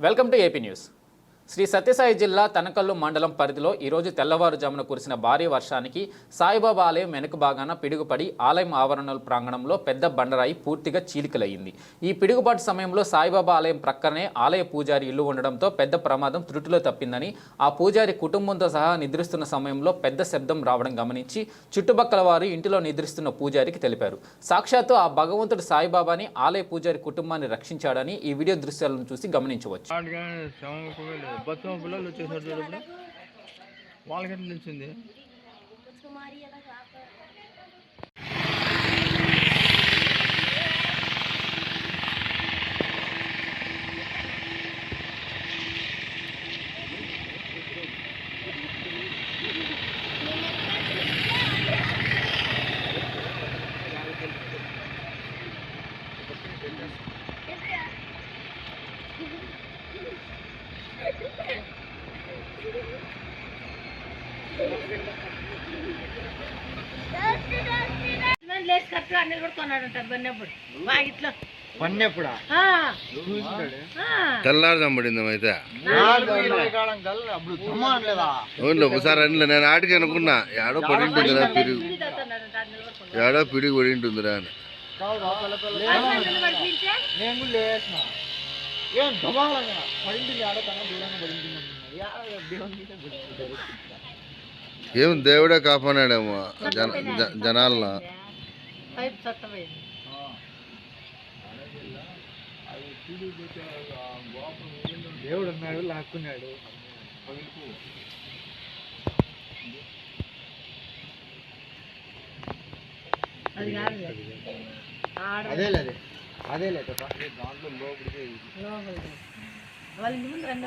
Welcome to AP news Shri Sathya Sai జిల్లా తనకల్లు మండలం పరిధిలో ఈరోజు తెల్లవారుజామున కురిసిన భారీ వర్షానికి సాయిబాబా ఆలయం వెనుక భాగాన పిడుగుపడి ఆలయం ఆవరణల ప్రాంగణంలో పెద్ద బండరాయి పూర్తిగా చీలికలయ్యింది. ఈ పిడుగుపాటు సమయంలో సాయిబాబా ఆలయం ప్రక్కనే ఆలయ పూజారి ఇల్లు ఉండడంతో పెద్ద ప్రమాదం త్రుటిలో తప్పిందని ఆ పూజారి కుటుంబంతో సహా నిద్రిస్తున్న సమయంలో పెద్ద శబ్దం రావడం గమనించి చుట్టుపక్కల వారు ఇంటిలో నిద్రిస్తున్న పూజారికి తెలిపారు. సాక్షాత్తు ఆ భగవంతుడు సాయిబాబాని ఆలయ పూజారి కుటుంబాన్ని రక్షించాడని ఈ వీడియో దృశ్యాలను చూసి గమనించవచ్చు. బతుకమ్మ పిల్లలు వచ్చేసారు చూడప్పుడు వాళ్ళకి ఎట్లా లేచి బన్నప్పుడు వాగిట్లో పన్నెప్పుడా అయితే లేదా? అవును ఒకసారి అనిలే నేను ఆటికి అనుకున్నా. ఏడో పడి ఉంటుందిరా. ఏడో పిడుగు పడి ఉంటుందిరా అని ఏం దబాలంగా పడింది దూరంగా పడింది ఏం దేవుడే కాపాడాడేమో జన జ- జనాలను. పైపు చట్టమైంది. దేవుడు ఉన్నాడు లాక్కున్నాడు అది కాదు ఆడ అదే లేదు అదే లేదు దాంట్లో లోపలికి. వాళ్ళ ముందు రెండు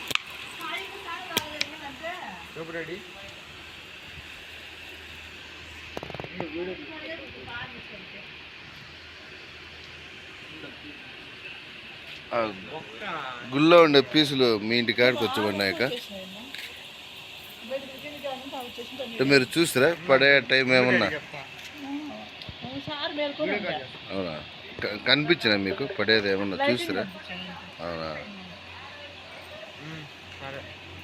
హలో రెడీ గుళ్ళో ఉండే పీసులు మీ ఇంటి కాడికి వచ్చి ఉన్నాయక అంటే మీరు చూసిరా? పడే టైం ఏమన్నా? అవునా? కనిపించిన కనిపించినా మీకు? పడేది ఏమన్నా? చూసిరా? అవునా?